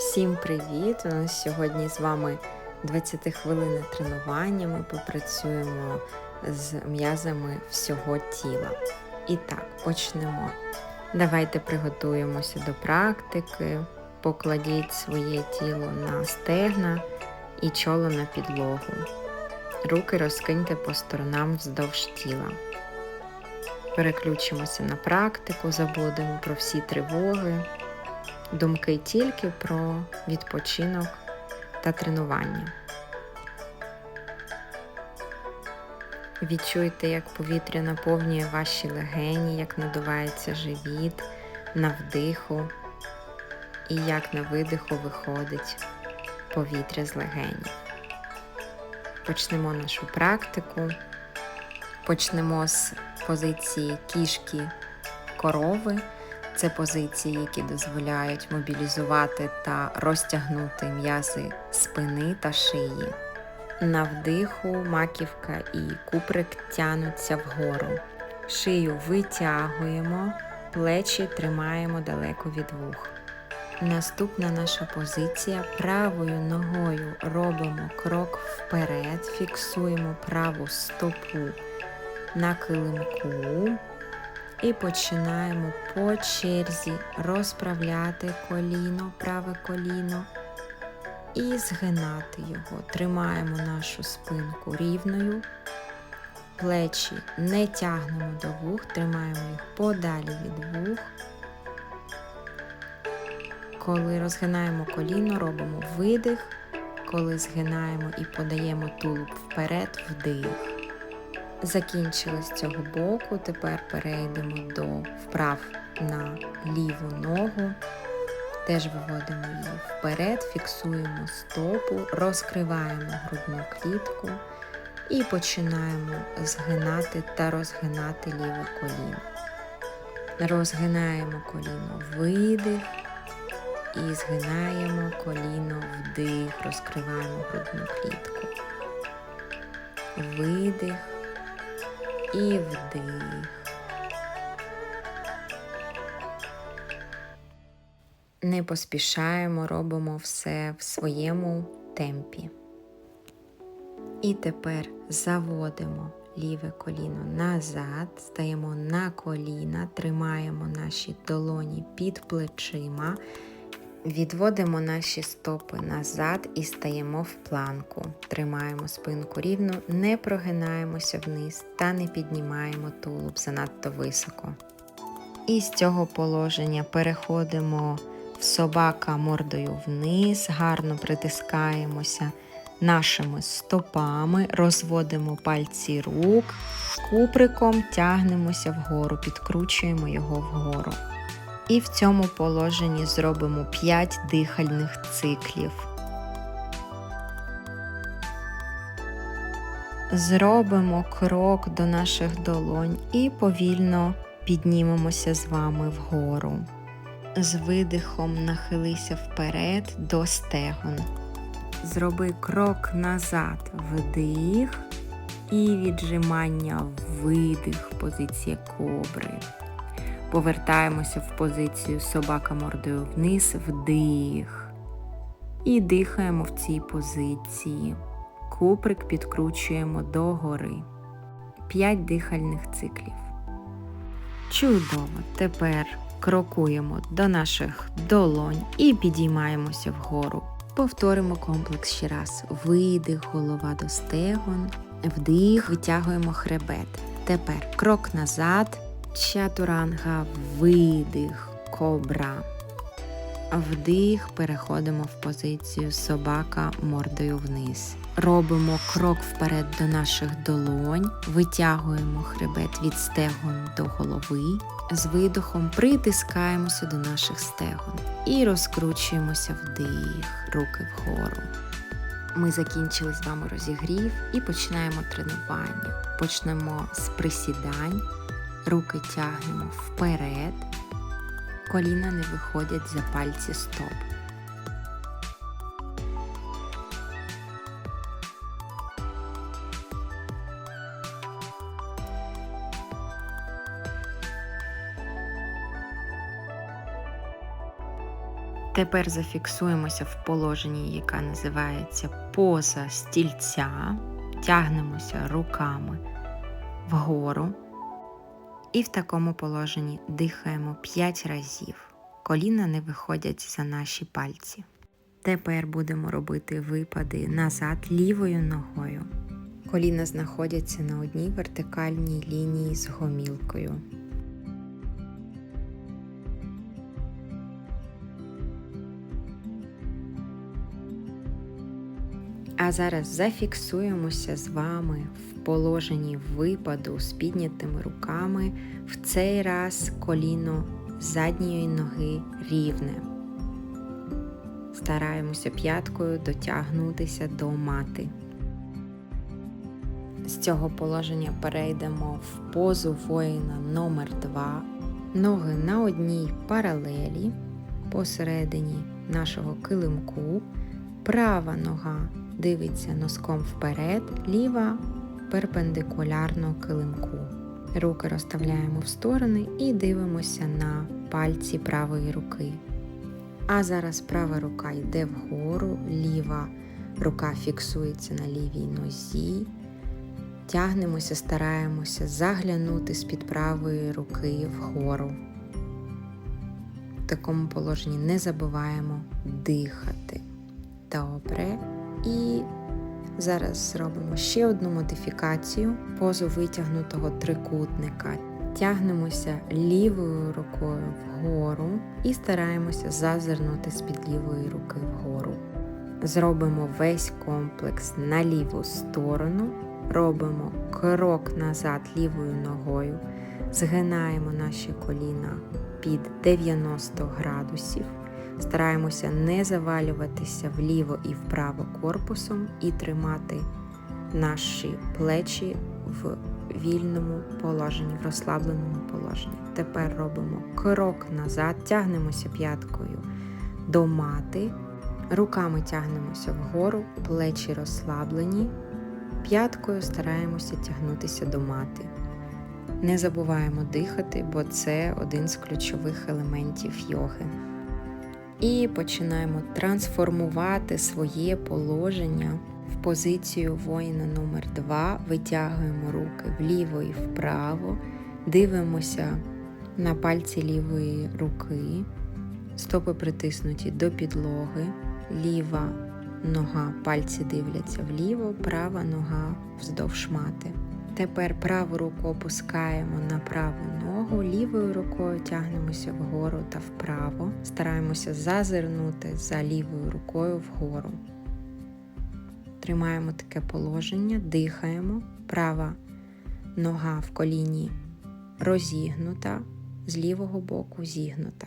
Всім привіт! У нас сьогодні з вами 20 хвилин тренування. Ми попрацюємо з м'язами всього тіла. І так, почнемо. Давайте приготуємося до практики. Покладіть своє тіло на стегна і чоло на підлогу. Руки розкиньте по сторонам вздовж тіла. Переключимося на практику, забудемо про всі тривоги, думки тільки про відпочинок та тренування. Відчуйте, як повітря наповнює ваші легені, як надувається живіт на вдиху і як на видиху виходить повітря з легенів. Почнемо нашу практику. Почнемо з позиції кішки корови. Це позиції, які дозволяють мобілізувати та розтягнути м'язи спини та шиї. На вдиху маківка і куприк тянуться вгору. Шию витягуємо, плечі тримаємо далеко від вух. Наступна наша позиція правою ногою робимо крок вперед, фіксуємо праву стопу на килимку і починаємо по черзі розправляти коліно, праве коліно і згинати його. Тримаємо нашу спинку рівною, плечі не тягнемо до вух, тримаємо їх подалі від вух. Коли розгинаємо коліно, робимо видих, коли згинаємо і подаємо тулуб вперед, вдих. Закінчили з цього боку, тепер перейдемо до вправ на ліву ногу. Теж виводимо її вперед, фіксуємо стопу, розкриваємо грудну клітку і починаємо згинати та розгинати ліве коліно. Розгинаємо коліно видих і згинаємо коліно вдих, розкриваємо грудну клітку. Видих і вдих. Не поспішаємо, робимо все в своєму темпі. І тепер заводимо ліве коліно назад, стаємо на коліна, тримаємо наші долоні під плечима, відводимо наші стопи назад і стаємо в планку. Тримаємо спинку рівно, не прогинаємося вниз та не піднімаємо тулуб занадто високо. І з цього положення переходимо в собака мордою вниз, гарно притискаємося нашими стопами, розводимо пальці рук, куприком тягнемося вгору, підкручуємо його вгору. І в цьому положенні зробимо 5 дихальних циклів. Зробимо крок до наших долонь і повільно піднімемося з вами вгору. З видихом нахилися вперед до стегон. Зроби крок назад, вдих і віджимання видих, позиція кобри. Повертаємося в позицію собака мордою вниз, вдих. І дихаємо в цій позиції. Куприк підкручуємо догори. 5 дихальних циклів. Чудово! Тепер крокуємо до наших долонь і підіймаємося вгору. Повторимо комплекс ще раз. Видих, голова до стегон, вдих, витягуємо хребет. Тепер крок назад, чатуранга, видих, кобра. Вдих, переходимо в позицію собака мордою вниз. Робимо крок вперед до наших долонь, витягуємо хребет від стегон до голови. З видохом притискаємося до наших стегон і розкручуємося вдих, руки вгору. Ми закінчили з вами розігрів і починаємо тренування. Почнемо з присідань, руки тягнемо вперед, коліна не виходять за пальці стоп. Тепер зафіксуємося в положенні, яка називається поза стільця. Тягнемося руками вгору. І в такому положенні дихаємо 5 разів. Коліна не виходять за наші пальці. Тепер будемо робити випади назад лівою ногою. Коліна знаходяться на одній вертикальній лінії з гомілкою. А зараз зафіксуємося з вами в положенні випаду з піднятими руками. В цей раз коліно задньої ноги рівне. Стараємося п'яткою дотягнутися до мати. З цього положення перейдемо в позу воїна номер 2 Ноги на одній паралелі посередині нашого килимку. Права нога дивиться носком вперед, ліва перпендикулярно килимку. Руки розставляємо в сторони і дивимося на пальці правої руки. А зараз права рука йде вгору, ліва рука фіксується на лівій нозі. Тягнемося, стараємося заглянути з-під правої руки вгору. В такому положенні не забуваємо дихати. Добре. І зараз зробимо ще одну модифікацію позу витягнутого трикутника. Тягнемося лівою рукою вгору і стараємося зазирнути з-під лівої руки вгору. Зробимо весь комплекс на ліву сторону, робимо крок назад лівою ногою, згинаємо наші коліна під 90 градусів. Стараємося не завалюватися вліво і вправо корпусом і тримати наші плечі в вільному положенні, в розслабленому положенні. Тепер робимо крок назад, тягнемося п'яткою до мати, руками тягнемося вгору, плечі розслаблені, п'яткою стараємося тягнутися до мати. Не забуваємо дихати, бо це один з ключових елементів йоги. І починаємо трансформувати своє положення в позицію воїна номер 2 Витягуємо руки вліво і вправо, дивимося на пальці лівої руки, стопи притиснуті до підлоги, ліва нога, пальці дивляться вліво, права нога вздовж мати. Тепер праву руку опускаємо на праву ногу, лівою рукою тягнемося вгору та вправо, стараємося зазирнути за лівою рукою вгору. Тримаємо таке положення, дихаємо, права нога в коліні розігнута, з лівого боку зігнута.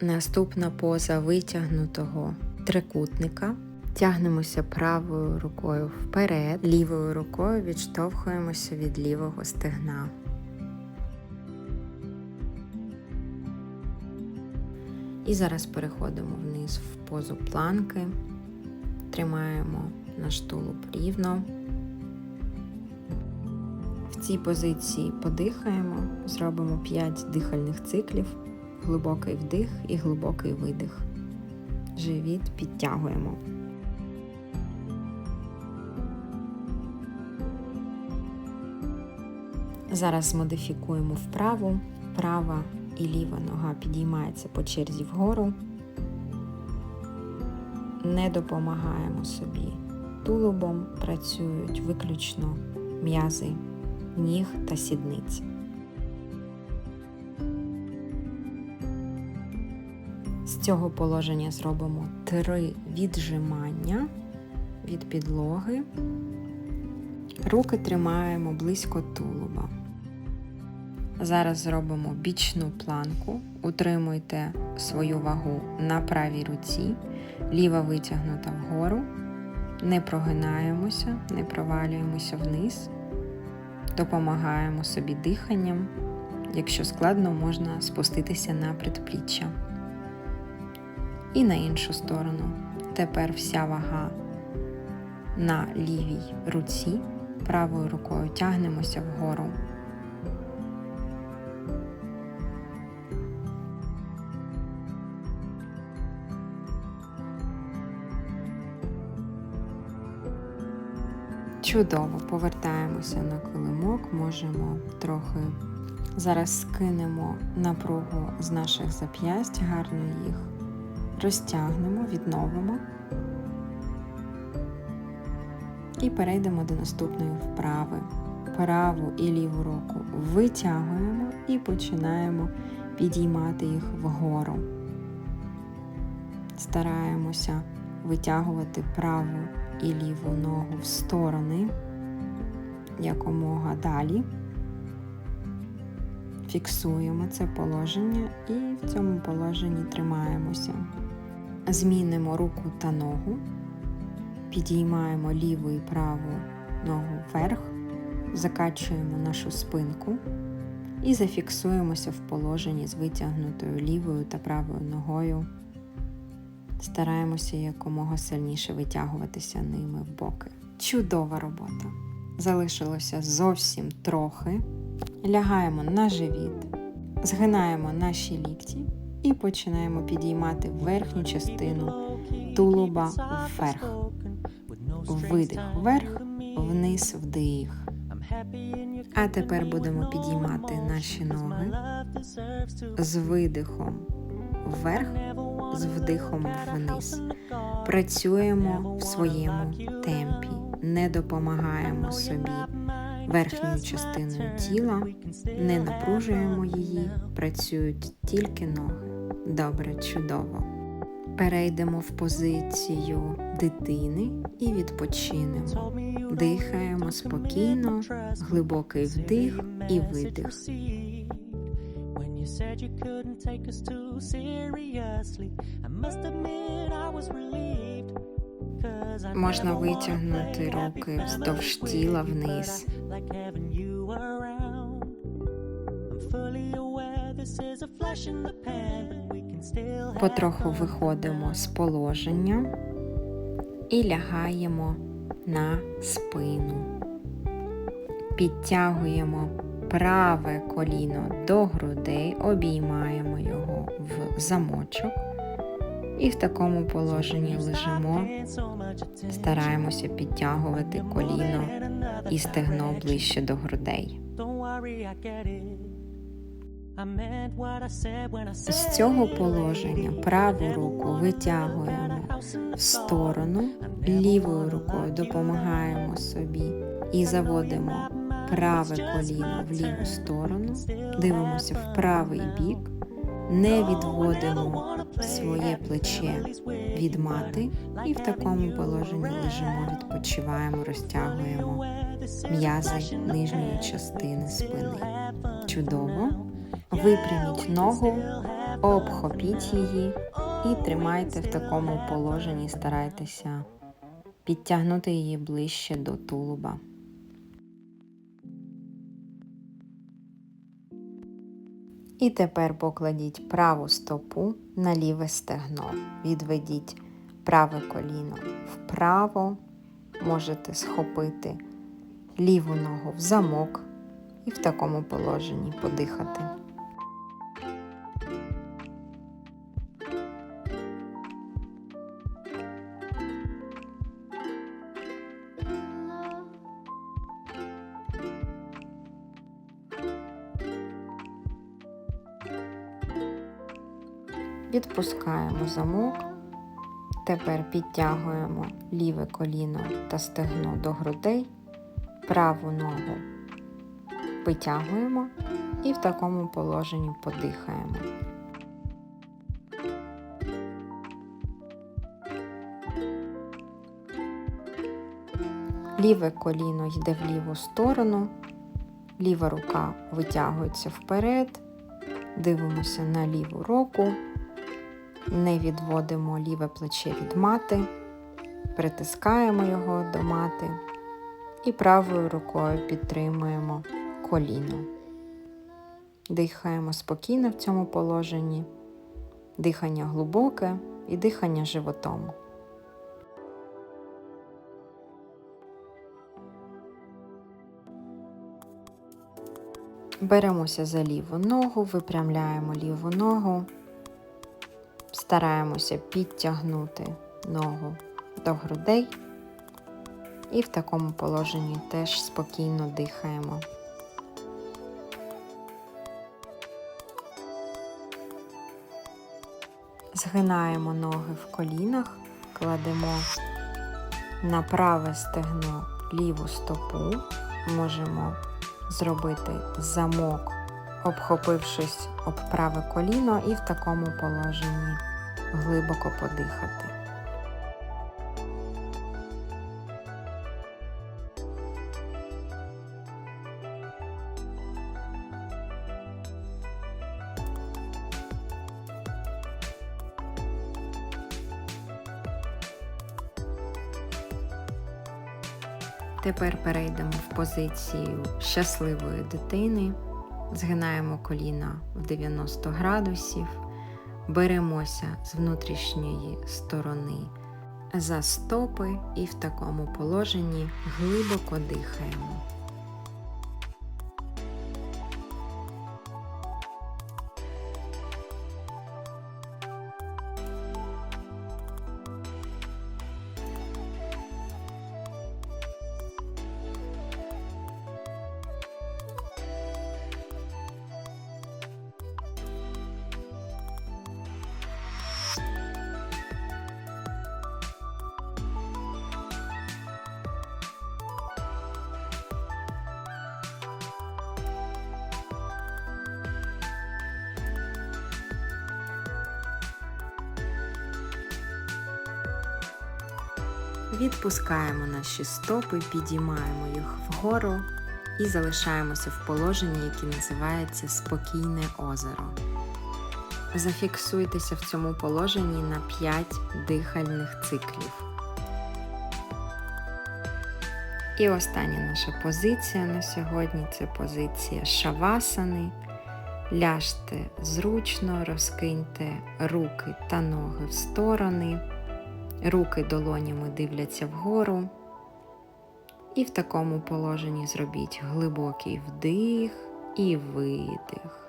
Наступна поза витягнутого трикутника. Тягнемося правою рукою вперед, лівою рукою відштовхуємося від лівого стегна. І зараз переходимо вниз в позу планки, тримаємо наш тулуб рівно. В цій позиції подихаємо, зробимо 5 дихальних циклів, глибокий вдих і глибокий видих. Живіт підтягуємо. Зараз змодифікуємо вправу, права і ліва нога підіймається по черзі вгору. Не допомагаємо собі тулубом, працюють виключно м'язи ніг та сідниць. З цього положення зробимо три віджимання від підлоги. Руки тримаємо близько тулуба. Зараз зробимо бічну планку, утримуйте свою вагу на правій руці, ліва витягнута вгору, не прогинаємося, не провалюємося вниз, допомагаємо собі диханням. Якщо складно, можна спуститися на предпліччя. І на іншу сторону. Тепер вся вага на лівій руці, правою рукою тягнемося вгору. Чудово, повертаємося на килимок, можемо трохи зараз скинемо напругу з наших зап'ясть, гарно їх розтягнемо, відновимо і перейдемо до наступної вправи. Праву і ліву руку витягуємо і починаємо підіймати їх вгору. Стараємося витягувати праву і ліву ногу в сторони якомога далі. Фіксуємо це положення і в цьому положенні тримаємося. Змінимо руку та ногу, підіймаємо ліву і праву ногу вверх, закачуємо нашу спинку і зафіксуємося в положенні з витягнутою лівою та правою ногою. Стараємося якомога сильніше витягуватися ними в боки. Чудова робота! Залишилося зовсім трохи. Лягаємо на живіт, згинаємо наші лікті і починаємо підіймати верхню частину тулуба вверх. Видих вверх, вниз вдих. А тепер будемо підіймати наші ноги з видихом вверх, з вдихом вниз. Працюємо в своєму темпі, не допомагаємо собі верхньою частиною тіла, не напружуємо її, працюють тільки ноги. Добре, чудово. Перейдемо в позицію дитини і відпочинемо. Дихаємо спокійно, глибокий вдих і видих. You said you couldn't take us too seriously, I must admit I was relieved. Можна витягнути руки вздовж тіла вниз. Потроху виходимо з положення і лягаємо на спину. Підтягуємо праве коліно до грудей, обіймаємо його в замочок. І в такому положенні лежимо, стараємося підтягувати коліно і стегно ближче до грудей. З цього положення праву руку витягуємо в сторону, лівою рукою допомагаємо собі і заводимо праве коліно в ліву сторону, дивимося в правий бік, не відводимо своє плече від мати і в такому положенні лежимо, відпочиваємо, розтягуємо м'язи нижньої частини спини. Чудово. Випряміть ногу, обхопіть її і тримайте в такому положенні, старайтеся підтягнути її ближче до тулуба. І тепер покладіть праву стопу на ліве стегно. Відведіть праве коліно вправо, можете схопити ліву ногу в замок і в такому положенні подихати. Відпускаємо замок. Тепер підтягуємо ліве коліно та стегно до грудей, праву ногу витягуємо і в такому положенні подихаємо. Ліве коліно йде в ліву сторону, ліва рука витягується вперед, дивимося на ліву руку, не відводимо ліве плече від мати, притискаємо його до мати і правою рукою підтримуємо коліно. Дихаємо спокійно в цьому положенні, дихання глибоке і дихання животом. Беремося за ліву ногу, випрямляємо ліву ногу, стараємося підтягнути ногу до грудей І в такому положенні теж спокійно дихаємо. Згинаємо ноги в колінах, кладемо на праве стегно ліву стопу. Можемо зробити замок, обхопившись об праве коліно, і в такому положенні глибоко подихати. Тепер перейдемо в позицію щасливої дитини, згинаємо коліна в 90 градусів, беремося з внутрішньої сторони за стопи і в такому положенні глибоко дихаємо. Відпускаємо наші стопи, підіймаємо їх вгору і залишаємося в положенні, яке називається спокійне озеро. Зафіксуйтеся в цьому положенні на 5 дихальних циклів. І остання наша позиція на сьогодні це позиція шавасани. Ляжте зручно, розкиньте руки та ноги в сторони. Руки долонями дивляться вгору. І в такому положенні зробіть глибокий вдих і видих.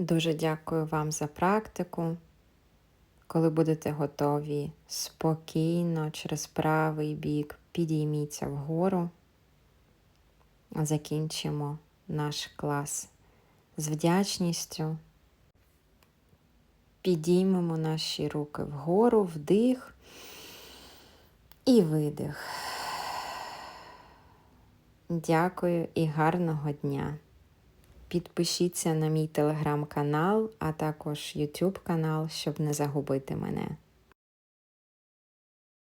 Дуже дякую вам за практику. Коли будете готові, спокійно через правий бік підійміться вгору. Закінчимо наш клас з вдячністю. Підіймемо наші руки вгору, вдих і видих. Дякую і гарного дня! Підпишіться на мій телеграм-канал, а також YouTube канал, щоб не загубити мене.